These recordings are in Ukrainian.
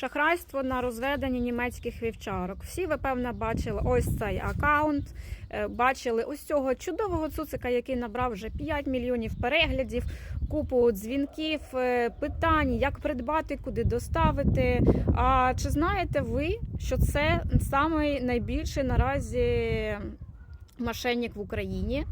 Шахрайство на розведенні німецьких вівчарок. Всі ви певно бачили ось цей аккаунт. е, Бачили ось цього чудового цуцика, який набрав вже 5 мільйонів переглядів, купу дзвінків, е, питань, як придбати, куди доставити. А чи знаєте ви, що це самий найбільший наразі мошенник в Україні?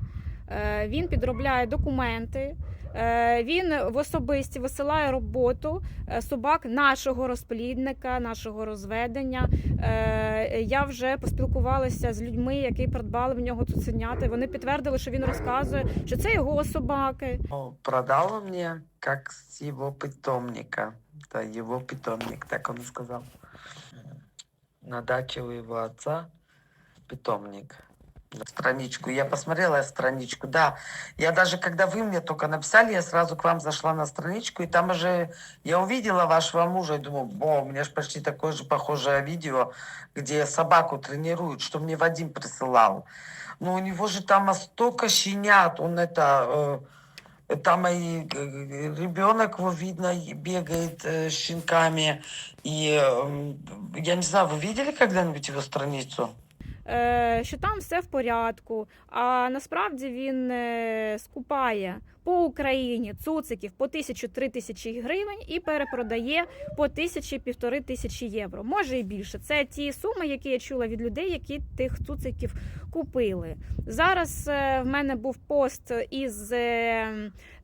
Е, Він підробляє документи. Е, Він в особисті висилає роботу е, собак нашого розплідника, нашого розведення. Е, Я вже поспілкувалася з людьми, які придбали в нього цуценяти. Вони підтвердили, що він розказує, що це його собаки. Ну, Продал он мне как питомника. Это его питомник, так он и сказал. На даче у его отца питомник. Страничку. Я посмотрела страничку, да. Я даже, когда вы мне только написали, я сразу к вам зашла на страничку, и там уже я увидела вашего мужа и думаю, о, у меня же почти такое же похожее видео, где собаку тренируют, что мне Вадим присылал. Ну, у него же там столько щенят, он это... э, там и э, ребенок, его видно, бегает э, с щенками. И э, я не знаю, вы видели когда-нибудь его страницу? Е, що там все в порядку. А насправді він е, скупає по Україні цуциків по тисячу-три тисячі гривень і перепродає по тисячі півтори тисячі євро. Може і більше. Це ті суми, які я чула від людей, які тих цуциків купили. Зараз е, в мене був пост із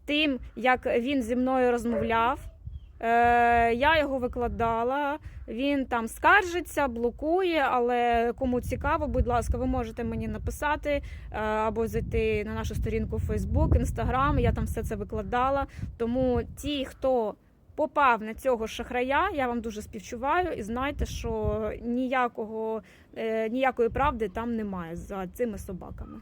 тим, як він зі мною розмовляв. Е, Я його викладала. Він там скаржиться, блокує, але кому цікаво, будь ласка, ви можете мені написати е, або зайти на нашу сторінку Facebook, Instagram. Я там все це викладала. Тому ті, хто попав на цього шахрая, я вам дуже співчуваю і знайте, що ніякого, е, ніякої правди там немає за цими собаками.